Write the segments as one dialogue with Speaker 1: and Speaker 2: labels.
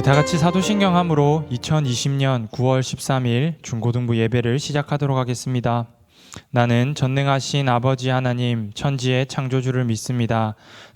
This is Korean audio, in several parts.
Speaker 1: 예, 다 같이 사도신경함으로 2020년 9월 13일 중고등부 예배를 시작하도록 하겠습니다. 나는 전능하신 아버지 하나님 천지의 창조주를 믿습니다.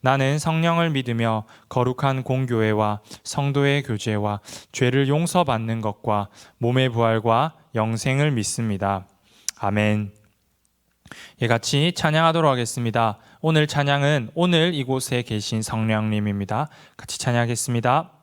Speaker 1: 나는 성령을 믿으며 거룩한 공교회와 성도의 교제와 죄를 용서받는 것과 몸의 부활과 영생을 믿습니다. 아멘. 예, 같이 찬양하도록 하겠습니다. 오늘 찬양은 오늘 이곳에 계신 성령님입니다. 같이 찬양하겠습니다.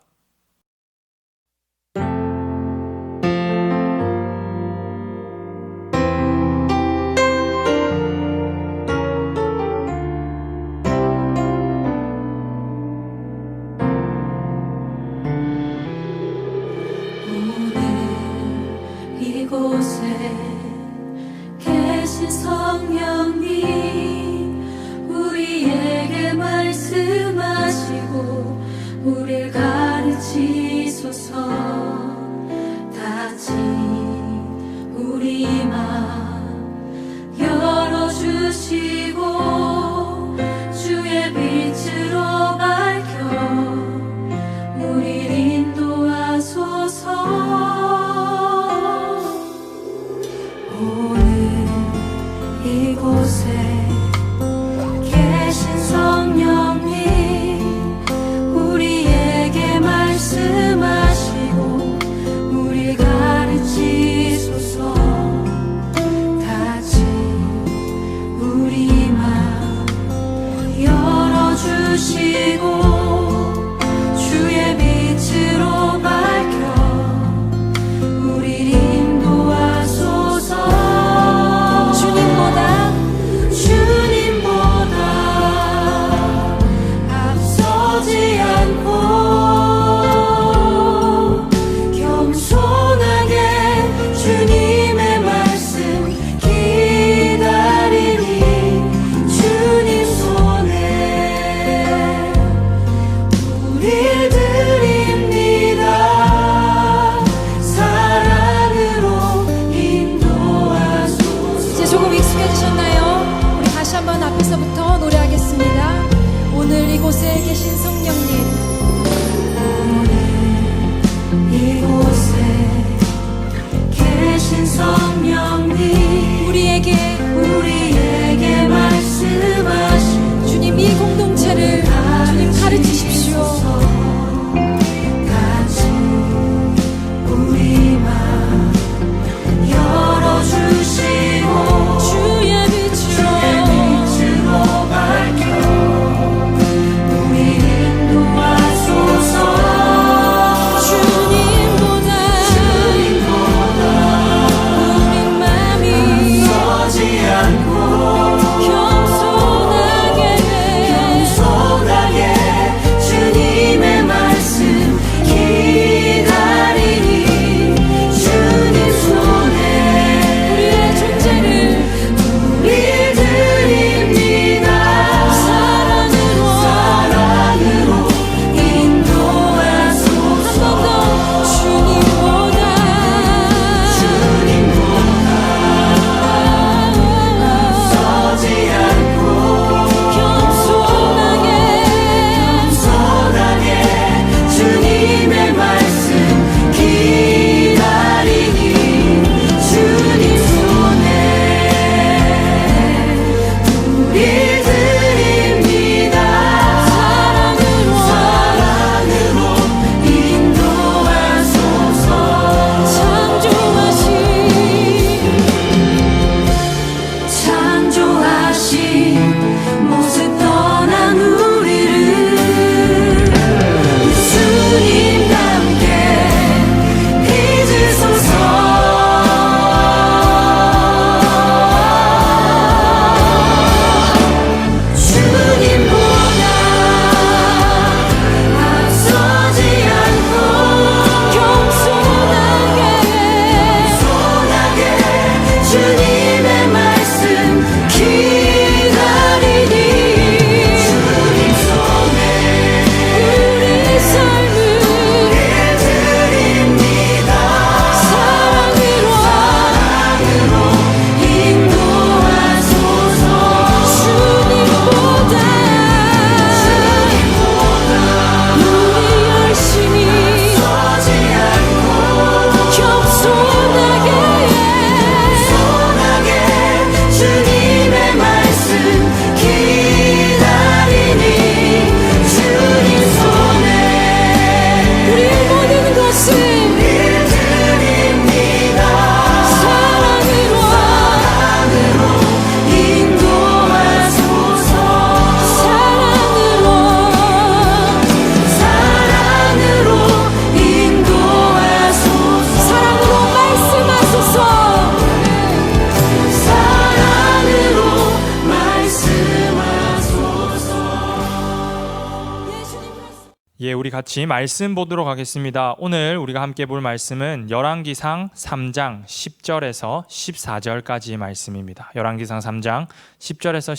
Speaker 1: 같이 말씀 보도록 하겠습니다. 오늘 우리가 함께 볼 말씀은 열왕기상 3장 10절에서 14절까지 말씀입니다. 열왕기상 3장 10절에서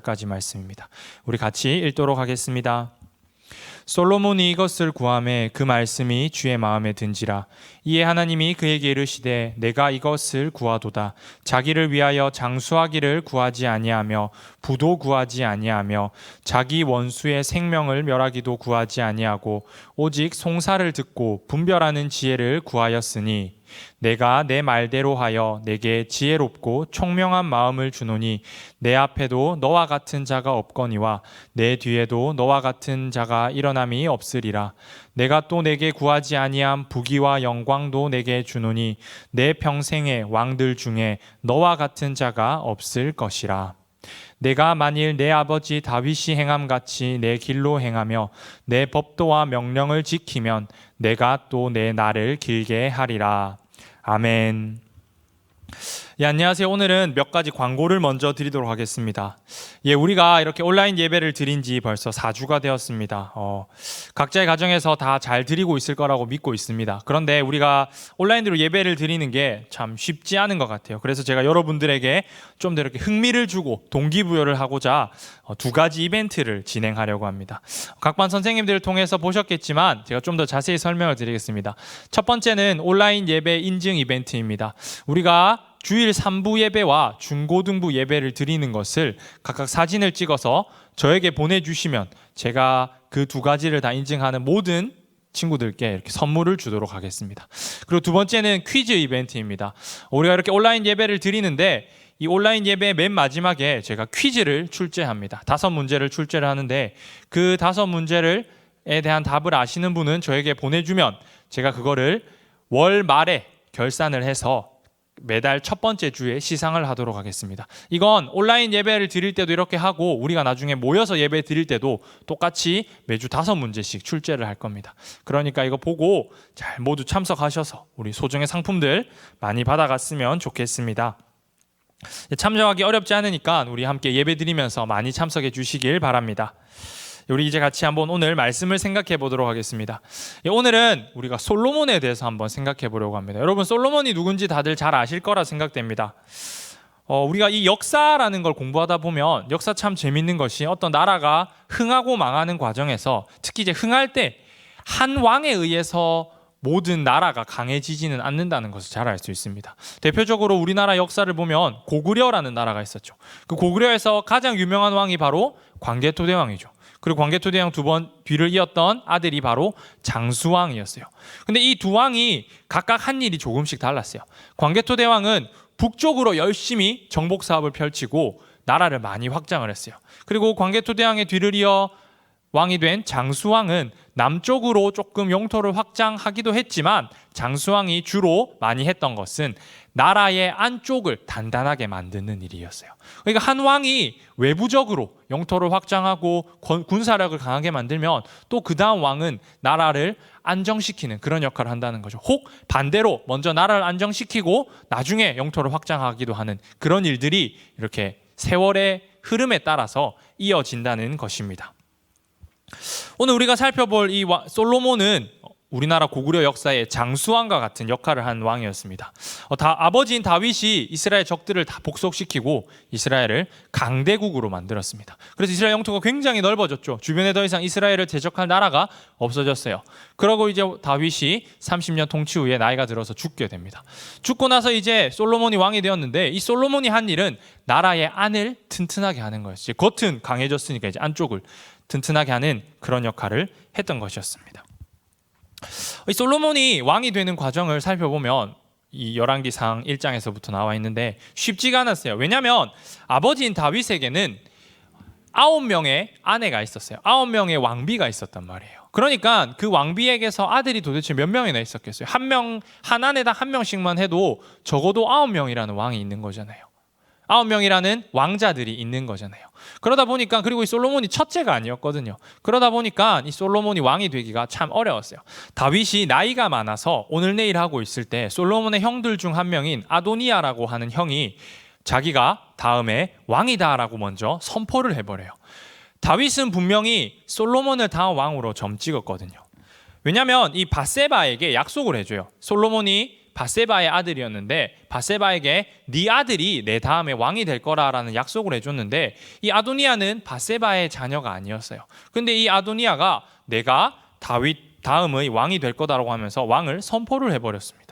Speaker 1: 14절까지 말씀입니다. 우리 같이 읽도록 하겠습니다. 솔로몬이 이것을 구함에 그 말씀이 주의 마음에 든지라. 이에 하나님이 그에게 이르시되 내가 이것을 구하도다. 자기를 위하여 장수하기를 구하지 아니하며 부도 구하지 아니하며 자기 원수의 생명을 멸하기도 구하지 아니하고 오직 송사를 듣고 분별하는 지혜를 구하였으니 내가 내 말대로 하여 내게 지혜롭고 총명한 마음을 주노니 내 앞에도 너와 같은 자가 없거니와 내 뒤에도 너와 같은 자가 일어남이 없으리라 내가 또 내게 구하지 아니함 부귀와 영광도 내게 주노니 내 평생의 왕들 중에 너와 같은 자가 없을 것이라 내가 만일 내 아버지 다윗이 행함 같이 내 길로 행하며 내 법도와 명령을 지키면 내가 또 내 날을 길게 하리라. 아멘. 예, 안녕하세요. 오늘은 몇 가지 광고를 먼저 드리도록 하겠습니다. 예, 우리가 이렇게 온라인 예배를 드린 지 벌써 4주가 되었습니다. 어, 각자의 가정에서 다 잘 드리고 있을 거라고 믿고 있습니다. 그런데 우리가 온라인으로 예배를 드리는 게 참 쉽지 않은 것 같아요. 그래서 제가 여러분들에게 좀 더 이렇게 흥미를 주고 동기부여를 하고자 어, 두 가지 이벤트를 진행하려고 합니다. 각반 선생님들을 통해서 보셨겠지만 제가 좀 더 자세히 설명을 드리겠습니다. 첫 번째는 온라인 예배 인증 이벤트입니다. 우리가 주일 3부 예배와 중고등부 예배를 드리는 것을 각각 사진을 찍어서 저에게 보내주시면 제가 그 두 가지를 다 인증하는 모든 친구들께 이렇게 선물을 주도록 하겠습니다. 그리고 두 번째는 퀴즈 이벤트입니다. 우리가 이렇게 온라인 예배를 드리는데 이 온라인 예배 맨 마지막에 제가 퀴즈를 출제합니다. 다섯 문제를 출제를 하는데 그 다섯 문제를 에 대한 답을 아시는 분은 저에게 보내주면 제가 그거를 월 말에 결산을 해서 매달 첫 번째 주에 시상을 하도록 하겠습니다. 이건 온라인 예배를 드릴 때도 이렇게 하고 우리가 나중에 모여서 예배 드릴 때도 똑같이 매주 다섯 문제씩 출제를 할 겁니다. 그러니까 이거 보고 잘 모두 참석하셔서 우리 소정의 상품들 많이 받아갔으면 좋겠습니다. 참석하기 어렵지 않으니까 우리 함께 예배 드리면서 많이 참석해 주시길 바랍니다. 우리 이제 같이 한번 오늘 말씀을 생각해 보도록 하겠습니다. 예, 오늘은 우리가 솔로몬에 대해서 한번 생각해 보려고 합니다. 여러분 솔로몬이 누군지 다들 잘 아실 거라 생각됩니다. 어, 우리가 이 역사라는 걸 공부하다 보면 역사 참 재밌는 것이 어떤 나라가 흥하고 망하는 과정에서 특히 이제 흥할 때 한 왕에 의해서 모든 나라가 강해지지는 않는다는 것을 잘 알 수 있습니다. 대표적으로 우리나라 역사를 보면 고구려라는 나라가 있었죠. 그 고구려에서 가장 유명한 왕이 바로 광개토대왕이죠. 그리고 광개토대왕 두 번 뒤를 이었던 아들이 바로 장수왕이었어요. 근데 이 두 왕이 각각 한 일이 조금씩 달랐어요. 광개토대왕은 북쪽으로 열심히 정복 사업을 펼치고 나라를 많이 확장을 했어요. 그리고 광개토대왕의 뒤를 이어 왕이 된 장수왕은 남쪽으로 조금 영토를 확장하기도 했지만 장수왕이 주로 많이 했던 것은 나라의 안쪽을 단단하게 만드는 일이었어요. 그러니까 한 왕이 외부적으로 영토를 확장하고 권- 군사력을 강하게 만들면 또 그 다음 왕은 나라를 안정시키는 그런 역할을 한다는 거죠. 혹 반대로 먼저 나라를 안정시키고 나중에 영토를 확장하기도 하는 그런 일들이 이렇게 세월의 흐름에 따라서 이어진다는 것입니다. 오늘 우리가 살펴볼 이 와- 솔로몬은 우리나라 고구려 역사의 장수왕과 같은 역할을 한 왕이었습니다. 어, 다 아버지인 다윗이 이스라엘 적들을 다 복속시키고 이스라엘을 강대국으로 만들었습니다. 그래서 이스라엘 영토가 굉장히 넓어졌죠. 주변에 더 이상 이스라엘을 대적할 나라가 없어졌어요. 그러고 이제 다윗이 30년 통치 후에 나이가 들어서 죽게 됩니다. 죽고 나서 이제 솔로몬이 왕이 되었는데 이 솔로몬이 한 일은 나라의 안을 튼튼하게 하는 거였어요. 겉은 강해졌으니까 이제 안쪽을 튼튼하게 하는 그런 역할을 했던 것이었습니다. 이 솔로몬이 왕이 되는 과정을 살펴보면 이 열왕기상 1장에서부터 나와 있는데 쉽지가 않았어요. 왜냐하면 아버지인 다윗에게는 아홉 명의 아내가 있었어요. 아홉 명의 왕비가 있었단 말이에요. 그러니까 그 왕비에게서 아들이 도대체 몇 명이나 있었겠어요? 한 명, 한 아내당 한 명씩만 해도 적어도 아홉 명이라는 왕이 있는 거잖아요. 아홉 명이라는 왕자들이 있는 거잖아요. 그러다 보니까 그리고 이 솔로몬이 첫째가 아니었거든요. 그러다 보니까 이 솔로몬이 왕이 되기가 참 어려웠어요. 다윗이 나이가 많아서 오늘 내일 하고 있을 때 솔로몬의 형들 중 한 명인 아도니아라고 하는 형이 자기가 다음에 왕이다라고 먼저 선포를 해버려요. 다윗은 분명히 솔로몬을 다음 왕으로 점 찍었거든요. 왜냐하면 이 바세바에게 약속을 해줘요. 솔로몬이 바세바의 아들이었는데 바세바에게 네 아들이 내 다음에 왕이 될 거라라는 약속을 해줬는데 이 아도니아는 바세바의 자녀가 아니었어요. 근데 이 아도니아가 내가 다윗 다음의 왕이 될 거다라고 하면서 왕을 선포를 해버렸습니다.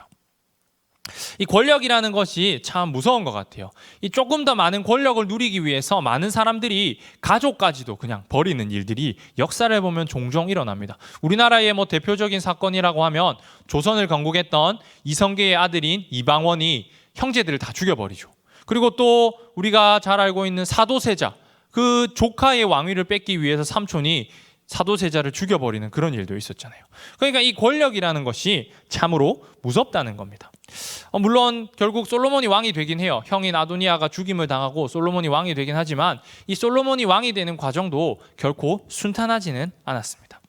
Speaker 1: 이 권력이라는 것이 참 무서운 것 같아요. 이 조금 더 많은 권력을 누리기 위해서 많은 사람들이 가족까지도 그냥 버리는 일들이 역사를 보면 종종 일어납니다. 우리나라의 뭐 대표적인 사건이라고 하면 조선을 건국했던 이성계의 아들인 이방원이 형제들을 다 죽여버리죠. 그리고 또 우리가 잘 알고 있는 사도세자 그 조카의 왕위를 뺏기 위해서 삼촌이 사도세자를 죽여버리는 그런 일도 있었잖아요. 그러니까 이 권력이라는 것이 참으로 무섭다는 겁니다. 어, 물론 결국 솔로몬이 왕이 되긴 해요. 형인 아도니아가 죽임을 당하고 솔로몬이 왕이 되긴 하지만 이 솔로몬이 왕이 되는 과정도 결코 순탄하지는 않았습니다.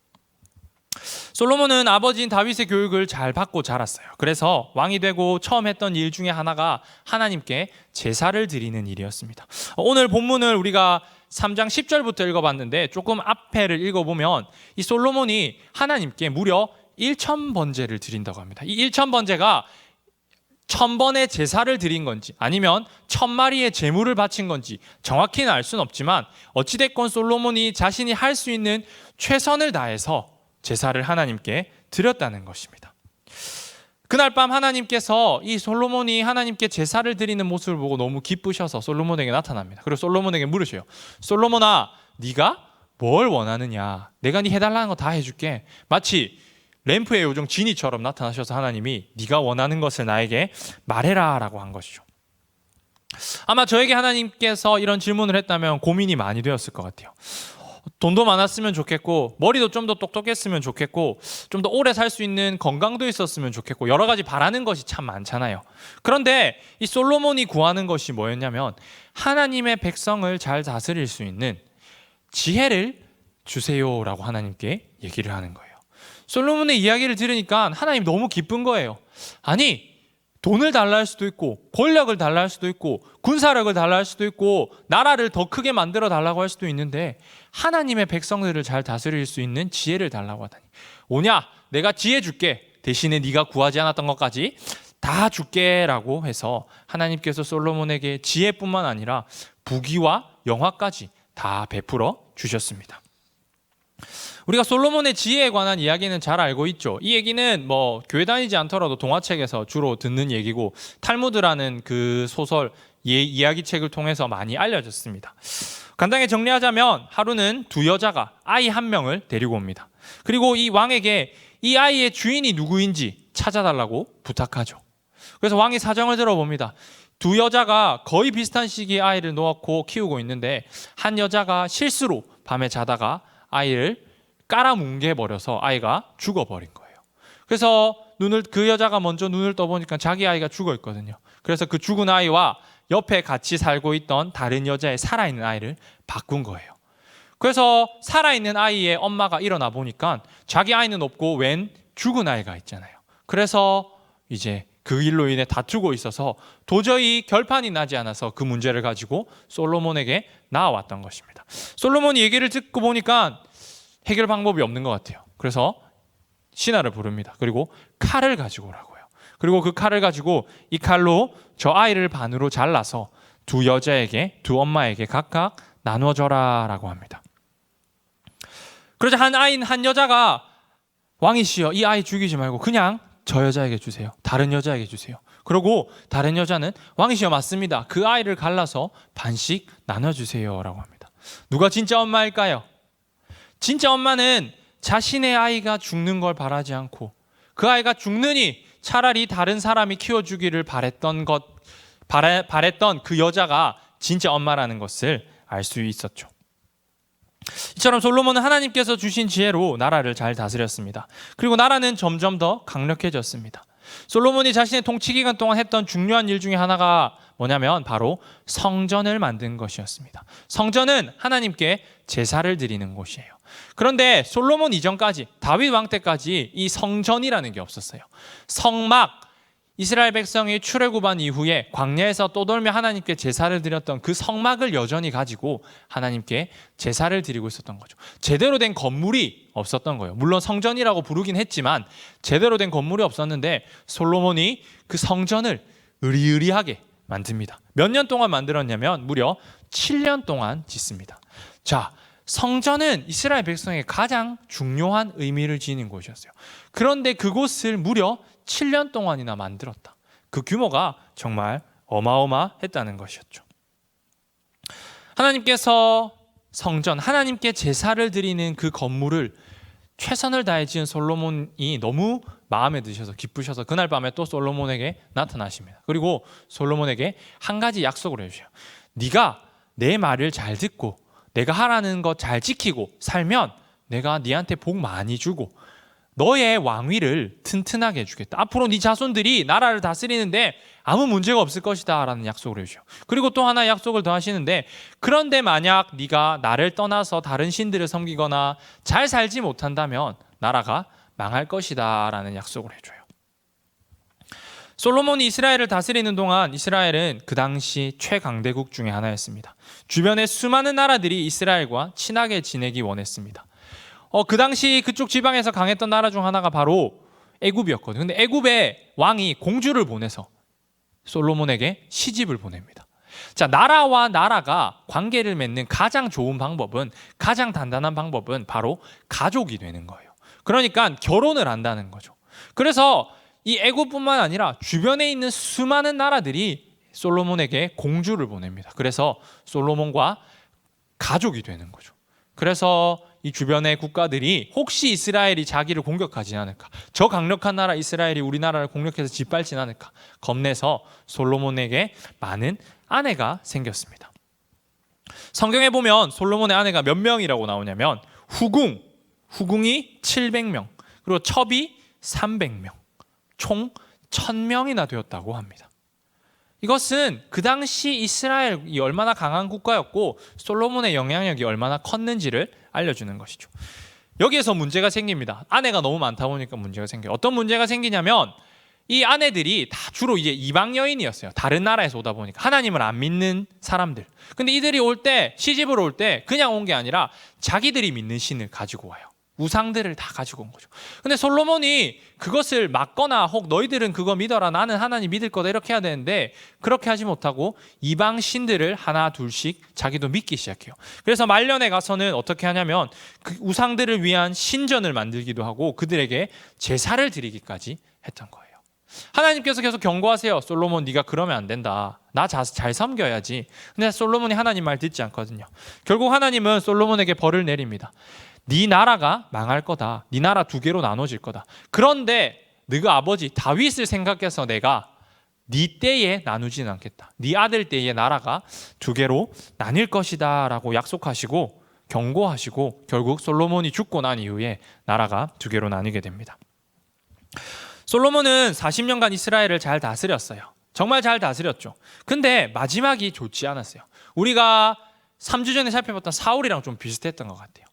Speaker 1: 솔로몬은 아버지인 다윗의 교육을 잘 받고 자랐어요. 그래서 왕이 되고 처음 했던 일 중에 하나가 하나님께 제사를 드리는 일이었습니다. 어, 오늘 본문을 우리가 3장 10절부터 읽어봤는데 조금 앞에를 읽어보면 이 솔로몬이 하나님께 무려 1천 번제를 드린다고 합니다. 이 1천 번제가 천 번의 제사를 드린 건지 아니면 천 마리의 제물을 바친 건지 정확히는 알 수는 없지만 어찌됐건 솔로몬이 자신이 할 수 있는 최선을 다해서 제사를 하나님께 드렸다는 것입니다. 그날 밤 하나님께서 이 솔로몬이 하나님께 제사를 드리는 모습을 보고 너무 기쁘셔서 솔로몬에게 나타납니다. 그리고 솔로몬에게 물으셔요. 솔로몬아, 네가 뭘 원하느냐? 내가 네 해달라는 거 다 해줄게. 마치 램프의 요정 지니처럼 나타나셔서 하나님이 네가 원하는 것을 나에게 말해라라고 한 것이죠. 아마 저에게 하나님께서 이런 질문을 했다면 고민이 많이 되었을 것 같아요. 돈도 많았으면 좋겠고 머리도 좀 더 똑똑했으면 좋겠고 좀 더 오래 살 수 있는 건강도 있었으면 좋겠고 여러 가지 바라는 것이 참 많잖아요. 그런데 이 솔로몬이 구하는 것이 뭐였냐면 하나님의 백성을 잘 다스릴 수 있는 지혜를 주세요라고 하나님께 얘기를 하는 거예요. 솔로몬의 이야기를 들으니까 하나님 너무 기쁜 거예요. 아니 돈을 달라 할 수도 있고 권력을 달라 할 수도 있고 군사력을 달라 할 수도 있고 나라를 더 크게 만들어 달라고 할 수도 있는데 하나님의 백성들을 잘 다스릴 수 있는 지혜를 달라고 하다니. 오냐? 내가 지혜 줄게. 대신에 네가 구하지 않았던 것까지 다 줄게라고 해서 하나님께서 솔로몬에게 지혜뿐만 아니라 부귀와 영화까지 다 베풀어 주셨습니다. 우리가 솔로몬의 지혜에 관한 이야기는 잘 알고 있죠. 이 얘기는 뭐 교회 다니지 않더라도 동화책에서 주로 듣는 얘기고 탈무드라는 그 소설 예, 이야기책을 통해서 많이 알려졌습니다. 간단하게 정리하자면 하루는 두 여자가 아이 한 명을 데리고 옵니다. 그리고 이 왕에게 이 아이의 주인이 누구인지 찾아달라고 부탁하죠. 그래서 왕이 사정을 들어봅니다. 두 여자가 거의 비슷한 시기에 아이를 놓고 키우고 있는데 한 여자가 실수로 밤에 자다가 아이를 깔아뭉개 버려서 아이가 죽어버린 거예요. 그래서 눈을 그 여자가 먼저 눈을 떠보니까 자기 아이가 죽어 있거든요. 그래서 그 죽은 아이와 옆에 같이 살고 있던 다른 여자의 살아있는 아이를 바꾼 거예요. 그래서 살아있는 아이의 엄마가 일어나 보니까 자기 아이는 없고 웬 죽은 아이가 있잖아요. 그래서 이제 그 일로 인해 다투고 있어서 도저히 결판이 나지 않아서 그 문제를 가지고 솔로몬에게 나와왔던 것입니다. 솔로몬이 얘기를 듣고 보니까 해결 방법이 없는 것 같아요. 그래서 신하를 부릅니다. 그리고 칼을 가지고 오라고요. 그리고 그 칼을 가지고 이 칼로 저 아이를 반으로 잘라서 두 여자에게 두 엄마에게 각각 나눠줘라라고 합니다. 그러자 한 아인 한 여자가 왕이시여 이 아이 죽이지 말고 그냥 저 여자에게 주세요. 다른 여자에게 주세요. 그리고 다른 여자는 왕이시여 맞습니다. 그 아이를 갈라서 반씩 나눠 주세요라고 합니다. 누가 진짜 엄마일까요? 진짜 엄마는 자신의 아이가 죽는 걸 바라지 않고 그 아이가 죽느니 차라리 다른 사람이 키워주기를 바랬던 것 바래, 바랬던 그 여자가 진짜 엄마라는 것을 알 수 있었죠. 이처럼 솔로몬은 하나님께서 주신 지혜로 나라를 잘 다스렸습니다. 그리고 나라는 점점 더 강력해졌습니다. 솔로몬이 자신의 통치 기간 동안 했던 중요한 일 중에 하나가 뭐냐면 바로 성전을 만든 것이었습니다. 성전은 하나님께 제사를 드리는 곳이에요. 그런데 솔로몬 이전까지 다윗 왕 때까지 이 성전이라는 게 없었어요. 성막 이스라엘 백성이 출애굽한 이후에 광야에서 떠돌며 하나님께 제사를 드렸던 그 성막을 여전히 가지고 하나님께 제사를 드리고 있었던 거죠. 제대로 된 건물이 없었던 거예요. 물론 성전이라고 부르긴 했지만 제대로 된 건물이 없었는데 솔로몬이 그 성전을 의리의리하게 만듭니다. 몇 년 동안 만들었냐면 무려 7년 동안 짓습니다. 자, 성전은 이스라엘 백성의 가장 중요한 의미를 지닌 곳이었어요. 그런데 그곳을 무려 7년 동안이나 만들었다. 그 규모가 정말 어마어마했다는 것이었죠. 하나님께서 성전, 하나님께 제사를 드리는 그 건물을 최선을 다해 지은 솔로몬이 너무 마음에 드셔서 기쁘셔서 그날 밤에 또 솔로몬에게 나타나십니다. 그리고 솔로몬에게 한 가지 약속을 해주셔요. 네가 내 말을 잘 듣고 내가 하라는 거잘 지키고 살면 내가 네한테 복 많이 주고 너의 왕위를 튼튼하게 해주겠다. 앞으로 네 자손들이 나라를 다스리는데 아무 문제가 없을 것이다 라는 약속을 해주셔. 그리고 또 하나 약속을 더 하시는데 그런데 만약 네가 나를 떠나서 다른 신들을 섬기거나 잘 살지 못한다면 나라가 망할 것이다 라는 약속을 해줘요. 솔로몬이 이스라엘을 다스리는 동안 이스라엘은 그 당시 최강대국 중의 하나였습니다. 주변의 수많은 나라들이 이스라엘과 친하게 지내기 원했습니다. 어, 그 당시 그쪽 지방에서 강했던 나라 중 하나가 바로 애굽이었거든요. 근데 애굽의 왕이 공주를 보내서 솔로몬에게 시집을 보냅니다. 자, 나라와 나라가 관계를 맺는 가장 좋은 방법은 가장 단단한 방법은 바로 가족이 되는 거예요. 그러니까 결혼을 한다는 거죠. 그래서 이 애굽뿐만 아니라 주변에 있는 수많은 나라들이 솔로몬에게 공주를 보냅니다. 그래서 솔로몬과 가족이 되는 거죠. 그래서 이 주변의 국가들이 혹시 이스라엘이 자기를 공격하지 않을까, 저 강력한 나라 이스라엘이 우리나라를 공격해서 짓밟지 않을까 겁내서 솔로몬에게 많은 아내가 생겼습니다. 성경에 보면 솔로몬의 아내가 몇 명이라고 나오냐면 후궁, 후궁이 700명, 그리고 첩이 300명, 총 1000명이나 되었다고 합니다. 이것은 그 당시 이스라엘이 얼마나 강한 국가였고 솔로몬의 영향력이 얼마나 컸는지를 알려주는 것이죠. 여기에서 문제가 생깁니다. 아내가 너무 많다 보니까 문제가 생겨요. 어떤 문제가 생기냐면 이 아내들이 다 주로 이제 이방 여인이었어요. 다른 나라에서 오다 보니까 하나님을 안 믿는 사람들. 근데 이들이 올 때 시집을 올 때 그냥 온 게 아니라 자기들이 믿는 신을 가지고 와요. 우상들을 다 가지고 온 거죠. 근데 솔로몬이 그것을 막거나 혹 너희들은 그거 믿어라 나는 하나님 믿을 거다 이렇게 해야 되는데 그렇게 하지 못하고 이방 신들을 하나 둘씩 자기도 믿기 시작해요. 그래서 말년에 가서는 어떻게 하냐면 그 우상들을 위한 신전을 만들기도 하고 그들에게 제사를 드리기까지 했던 거예요. 하나님께서 계속 경고하세요. 솔로몬 네가 그러면 안 된다. 나 잘 섬겨야지. 근데 솔로몬이 하나님 말 듣지 않거든요. 결국 하나님은 솔로몬에게 벌을 내립니다. 네 나라가 망할 거다. 네 나라 두 개로 나눠질 거다. 그런데 너가 아버지 다윗을 생각해서 내가 네 때에 나누지는 않겠다. 네 아들 때에 나라가 두 개로 나뉠 것이다라고 약속하시고 경고하시고 결국 솔로몬이 죽고 난 이후에 나라가 두 개로 나뉘게 됩니다. 솔로몬은 40년간 이스라엘을 잘 다스렸어요. 정말 잘 다스렸죠. 근데 마지막이 좋지 않았어요. 우리가 3주 전에 살펴봤던 사울이랑 좀 비슷했던 것 같아요.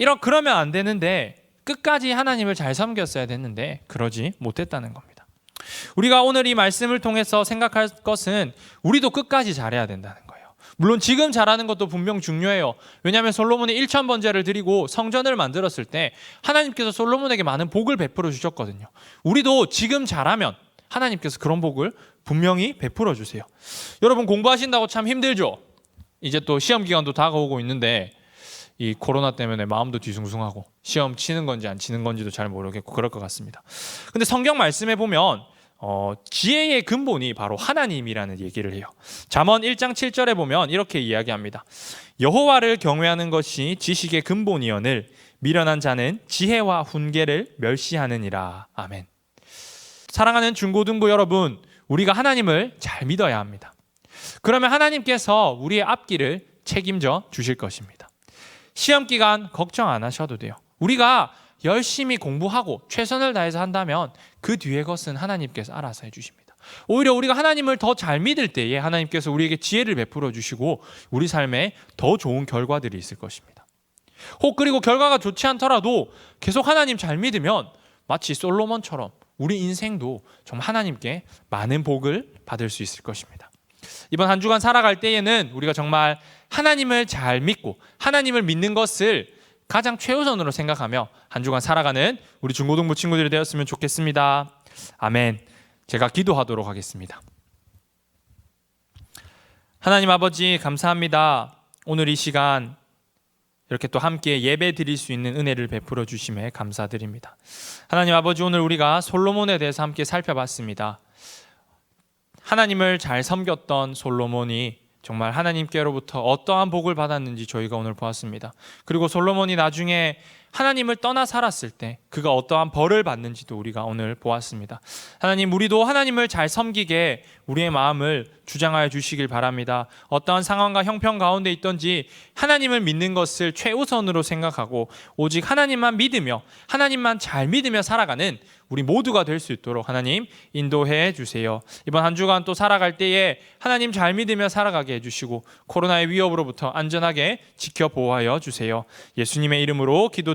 Speaker 1: 이러 그러면 안 되는데 끝까지 하나님을 잘 섬겼어야 됐는데 그러지 못했다는 겁니다. 우리가 오늘 이 말씀을 통해서 생각할 것은 우리도 끝까지 잘해야 된다는 거예요. 물론 지금 잘하는 것도 분명 중요해요. 왜냐하면 솔로몬이 1천 번제를 드리고 성전을 만들었을 때 하나님께서 솔로몬에게 많은 복을 베풀어 주셨거든요. 우리도 지금 잘하면 하나님께서 그런 복을 분명히 베풀어 주세요. 여러분 공부하신다고 참 힘들죠. 이제 또 시험 기간도 다가오고 있는데 이 코로나 때문에 마음도 뒤숭숭하고 시험 치는 건지 안 치는 건지도 잘 모르겠고 그럴 것 같습니다. 근데 성경 말씀에 보면 어, 지혜의 근본이 바로 하나님이라는 얘기를 해요. 잠언 1장 7절에 보면 이렇게 이야기합니다. 여호와를 경외하는 것이 지식의 근본이여늘 미련한 자는 지혜와 훈계를 멸시하느니라. 아멘. 사랑하는 중고등부 여러분, 우리가 하나님을 잘 믿어야 합니다. 그러면 하나님께서 우리의 앞길을 책임져 주실 것입니다. 시험 기간 걱정 안 하셔도 돼요. 우리가 열심히 공부하고 최선을 다해서 한다면 그 뒤의 것은 하나님께서 알아서 해주십니다. 오히려 우리가 하나님을 더 잘 믿을 때에 하나님께서 우리에게 지혜를 베풀어 주시고 우리 삶에 더 좋은 결과들이 있을 것입니다. 혹 그리고 결과가 좋지 않더라도 계속 하나님 잘 믿으면 마치 솔로몬처럼 우리 인생도 정말 하나님께 많은 복을 받을 수 있을 것입니다. 이번 한 주간 살아갈 때에는 우리가 정말 하나님을 잘 믿고 하나님을 믿는 것을 가장 최우선으로 생각하며 한 주간 살아가는 우리 중고등부 친구들이 되었으면 좋겠습니다. 아멘. 제가 기도하도록 하겠습니다. 하나님 아버지 감사합니다. 오늘 이 시간 이렇게 또 함께 예배 드릴 수 있는 은혜를 베풀어 주심에 감사드립니다. 하나님 아버지 오늘 우리가 솔로몬에 대해서 함께 살펴봤습니다. 하나님을 잘 섬겼던 솔로몬이 정말 하나님께로부터 어떠한 복을 받았는지 저희가 오늘 보았습니다. 그리고 솔로몬이 나중에 하나님을 떠나 살았을 때 그가 어떠한 벌을 받는지도 우리가 오늘 보았습니다. 하나님 우리도 하나님을 잘 섬기게 우리의 마음을 주장하여 주시길 바랍니다. 어떠한 상황과 형편 가운데 있던지 하나님을 믿는 것을 최우선으로 생각하고 오직 하나님만 믿으며 하나님만 잘 믿으며 살아가는 우리 모두가 될 수 있도록 하나님 인도해 주세요. 이번 한 주간 또 살아갈 때에 하나님 잘 믿으며 살아가게 해 주시고 코로나의 위협으로부터 안전하게 지켜 보호하여 주세요. 예수님의 이름으로 기도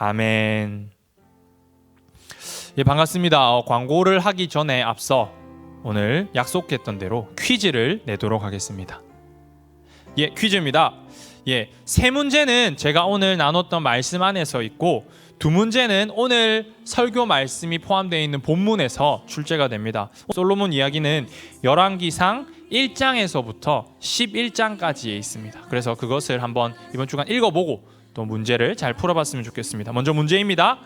Speaker 1: 아멘. 예, 반갑습니다. 어, 광고를 하기 전에 앞서 오늘 약속했던 대로 퀴즈를 내도록 하겠습니다. 예, 퀴즈입니다. 예, 세 문제는 제가 오늘 나눴던 말씀 안에서 있고 두 문제는 오늘 설교 말씀이 포함되어 있는 본문에서 출제가 됩니다. 솔로몬 이야기는 열왕기상 1장에서부터 11장까지에 있습니다. 그래서 그것을 한번 이번 주간 읽어보고 또 문제를 잘 풀어봤으면 좋겠습니다. 먼저 문제입니다.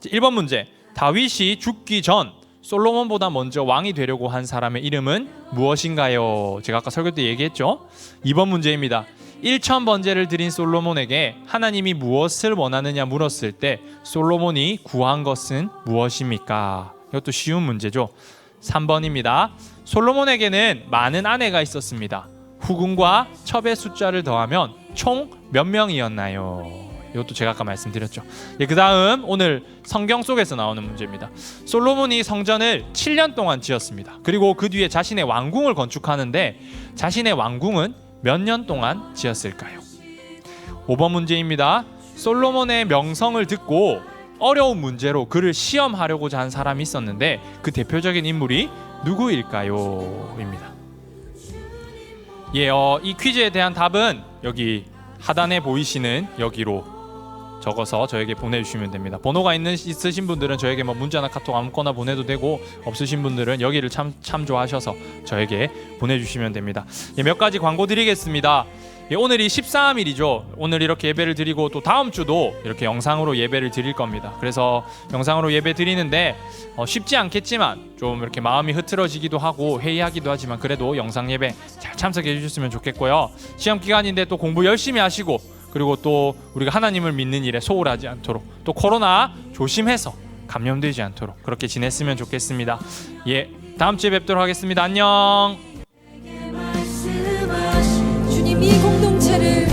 Speaker 1: 1번 문제. 다윗이 죽기 전 솔로몬보다 먼저 왕이 되려고 한 사람의 이름은 무엇인가요? 제가 아까 설교 때 얘기했죠. 2번 문제입니다. 1천 번제를 드린 솔로몬에게 하나님이 무엇을 원하느냐 물었을 때 솔로몬이 구한 것은 무엇입니까? 이것도 쉬운 문제죠. 3번입니다. 솔로몬에게는 많은 아내가 있었습니다. 후궁과 첩의 숫자를 더하면 총 몇 명이었나요? 이것도 제가 아까 말씀드렸죠. 예, 그 다음 오늘 성경 속에서 나오는 문제입니다. 솔로몬이 성전을 7년 동안 지었습니다. 그리고 그 뒤에 자신의 왕궁을 건축하는데 자신의 왕궁은 몇 년 동안 지었을까요? 5번 문제입니다. 솔로몬의 명성을 듣고 어려운 문제로 그를 시험하려고자 한 사람이 있었는데 그 대표적인 인물이 누구일까요? 입니다. 예, 어, 이 퀴즈에 대한 답은 여기 하단에 보이시는 여기로 적어서 저에게 보내주시면 됩니다. 번호가 있는 있으신 분들은 저에게 뭐 문자나 카톡 아무거나 보내도 되고 없으신 분들은 여기를 참 참조하셔서 저에게 보내주시면 됩니다. 예, 몇 가지 광고 드리겠습니다. 예, 오늘이 13일이죠. 오늘 이렇게 예배를 드리고 또 다음 주도 이렇게 영상으로 예배를 드릴 겁니다. 그래서 영상으로 예배 드리는데 어, 쉽지 않겠지만 좀 이렇게 마음이 흐트러지기도 하고 회의하기도 하지만 그래도 영상 예배 잘 참석해 주셨으면 좋겠고요. 시험 기간인데 또 공부 열심히 하시고 그리고 또 우리가 하나님을 믿는 일에 소홀하지 않도록 또 코로나 조심해서 감염되지 않도록 그렇게 지냈으면 좋겠습니다. 예, 다음 주에 뵙도록 하겠습니다. 안녕. Should've